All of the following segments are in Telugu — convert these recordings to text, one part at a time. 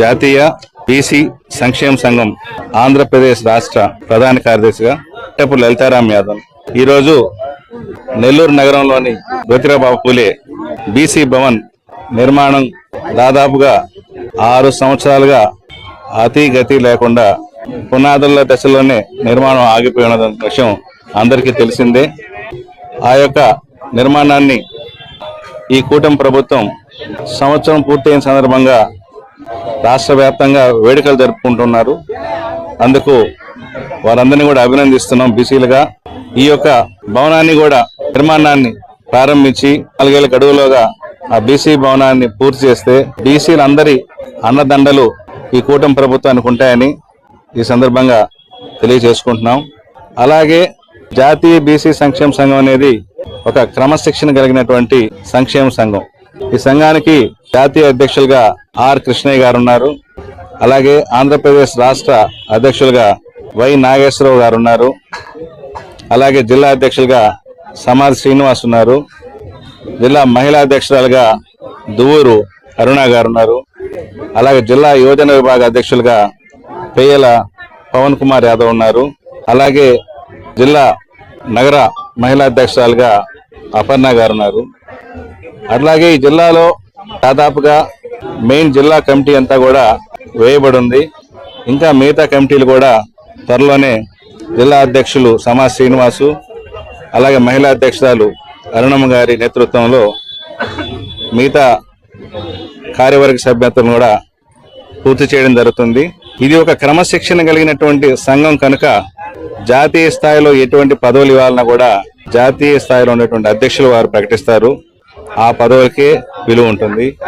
జాతీయ బీసీ సంక్షేమ సంఘం ఆంధ్రప్రదేశ్ రాష్ట్ర ప్రధాన కార్యదర్శిగా టెపు లలితారాం యాదవ్. ఈరోజు నెల్లూరు నగరంలోని జ్యోతిరాబాబు పూలే బీసీ భవన్ నిర్మాణం దాదాపుగా ఆరు సంవత్సరాలుగా అతి గతి లేకుండా పునాదుల దశలోనే నిర్మాణం ఆగిపోయిన విషయం అందరికీ తెలిసిందే. ఆ యొక్క నిర్మాణాన్ని ఈ కూటమి ప్రభుత్వం సంవత్సరం పూర్తయిన సందర్భంగా రాష్ట్ర వ్యాప్తంగా వేడుకలు జరుపుకుంటున్నారు. అందుకు వారందరినీ కూడా అభినందిస్తున్నాం బీసీలుగా. ఈ యొక్క భవనాన్ని కూడా నిర్మాణాన్ని ప్రారంభించి నాలుగేళ్ళ గడువులోగా ఆ బీసీ భవనాన్ని పూర్తి చేస్తే బీసీలందరి అన్నదండలు ఈ కూటమి ప్రభుత్వానికి ఉంటాయని ఈ సందర్భంగా తెలియజేసుకుంటున్నాం. అలాగే జాతీయ బీసీ సంక్షేమ సంఘం అనేది ఒక క్రమశిక్షణ కలిగినటువంటి సంక్షేమ సంఘం. ఈ సంఘానికి జాతీయ అధ్యక్షులుగా ఆర్ కృష్ణయ్య గారు ఉన్నారు అలాగే ఆంధ్రప్రదేశ్ రాష్ట్ర అధ్యక్షులుగా వై నాగేశ్వరరావు గారు ఉన్నారు అలాగే జిల్లా అధ్యక్షులుగా సమాజ్ శ్రీనివాస్ ఉన్నారు. జిల్లా మహిళా అధ్యక్షురాలుగా దువ్వూరు అరుణ గారు ఉన్నారు అలాగే జిల్లా యువజన విభాగ అధ్యక్షులుగా పేయల పవన్ కుమార్ యాదవ్ ఉన్నారు. అలాగే జిల్లా నగర మహిళా అధ్యక్షురాలుగా అపర్ణ గారు ఉన్నారు అట్లాగే ఈ జిల్లాలో దాదాపుగా మెయిన్ జిల్లా కమిటీ అంతా కూడా వేయబడి ఉంది ఇంకా మిగతా కమిటీలు కూడా త్వరలోనే జిల్లా అధ్యక్షులు సమాజ్ శ్రీనివాసు అలాగే మహిళా అధ్యక్షురాలు అరుణమ్మ గారి నేతృత్వంలో మిగతా కార్యవర్గ సభ్యత్వం కూడా పూర్తి చేయడం జరుగుతుంది. ఇది ఒక క్రమశిక్షణ కలిగినటువంటి సంఘం కనుక జాతీయ స్థాయిలో ఎటువంటి పదవులు ఇవ్వాలన్నా కూడా జాతీయ స్థాయిలో ఉన్నటువంటి అధ్యక్షులు వారు ప్రకటిస్తారు. ఆ పదవులకే విలువ ఉంటుంది.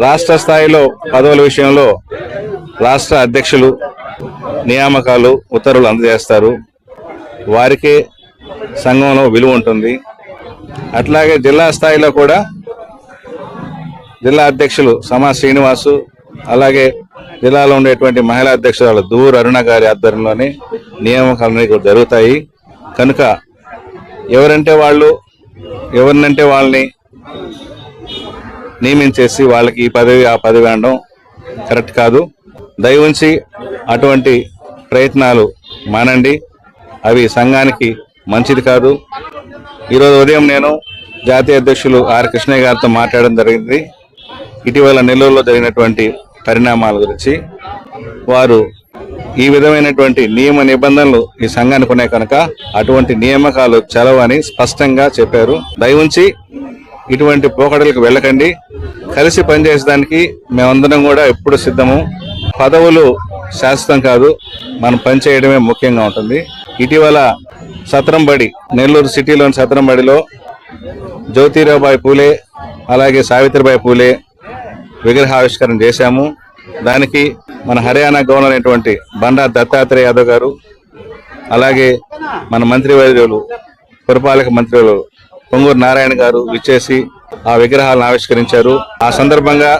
రాష్ట్ర స్థాయిలో పదవుల విషయంలో రాష్ట్ర అధ్యక్షులు నియామకాలు ఉత్తర్వులు అందజేస్తారు. వారికే సంఘంలో విలువ ఉంటుంది. అట్లాగే జిల్లా స్థాయిలో కూడా జిల్లా అధ్యక్షులు సమా శ్రీనివాసు అలాగే జిల్లాలో ఉండేటువంటి మహిళా అధ్యక్షురాలు దూర్ అరుణ గారి ఆధ్వర్యంలోనే నియామకాలు జరుగుతాయి. కనుక ఎవరంటే వాళ్ళు ఎవరినంటే వాళ్ళని నియమించేసి వాళ్ళకి ఈ పదవి ఆ పదవి అనడం కరెక్ట్ కాదు. దయ ఉంచి అటువంటి ప్రయత్నాలు మానండి. అవి సంఘానికి మంచిది కాదు. ఈరోజు ఉదయం నేను జాతీయ అధ్యక్షులు ఆర్ కృష్ణయ్య గారితో మాట్లాడడం జరిగింది. ఇటీవల నెల్లూరులో జరిగినటువంటి పరిణామాల గురించి. వారు ఈ విధమైనటువంటి నియమ నిబంధనలు ఈ సంఘానికి ఉన్నాయి కనుక అటువంటి నియామకాలు చలవని స్పష్టంగా చెప్పారు. దయవుంచి ఇటువంటి పోకడలకు వెళ్ళకండి. కలిసి పనిచేసేదానికి మేమందరం కూడా ఎప్పుడు సిద్ధము. పదవులు శాశ్వతం కాదు మనం పనిచేయడమే ముఖ్యంగా ఉంటుంది. ఇటీవల సత్రంబడి నెల్లూరు సిటీలోని సత్రంబడిలో జ్యోతిరాబాయి పూలే అలాగే సావిత్రిబాయి పూలే విగ్రహావిష్కరణ చేశాము. దానికి మన హర్యానా గవర్నర్ అయినటువంటి బండా దత్తాత్రేయ యాదవ్ గారు అలాగే మన మంత్రి వైద్యులు పురపాలక మంత్రులు పొంగూరు నారాయణ గారు విచ్చేసి ఆ విగ్రహాలను ఆవిష్కరించారు. ఆ సందర్భంగా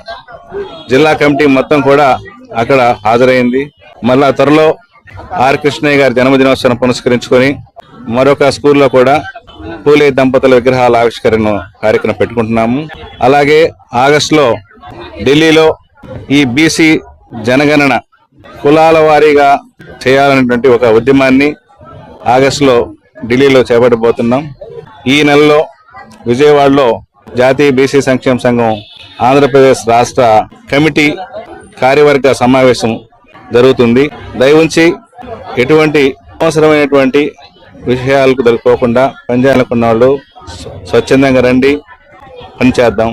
జిల్లా కమిటీ మొత్తం కూడా అక్కడ హాజరైంది. మళ్ళా త్వరలో ఆర్ కృష్ణయ్య గారి జన్మదినోత్సవం పురస్కరించుకొని మరొక స్కూల్లో కూడా పూలే దంపతుల విగ్రహాల ఆవిష్కరణ కార్యక్రమం పెట్టుకుంటున్నాము. అలాగే ఆగస్టులో ఢిల్లీలో ఈ బీసీ జనగణన కులాల వారీగా చేయాలనేటువంటి ఒక ఉద్యమాన్ని ఆగస్టులో ఢిల్లీలో చేపట్టబోతున్నాం. ఈ నెలలో విజయవాడలో జాతీయ బీసీ సంక్షేమ సంఘం ఆంధ్రప్రదేశ్ రాష్ట్ర కమిటీ కార్యవర్గ సమావేశం జరుగుతుంది. దయవుంచి ఎటువంటి అవసరమైనటువంటి విషయాలకు దొరికిపోకుండా పనిచేయాలనుకున్న వాళ్ళు స్వచ్ఛందంగా రండి. పనిచేద్దాం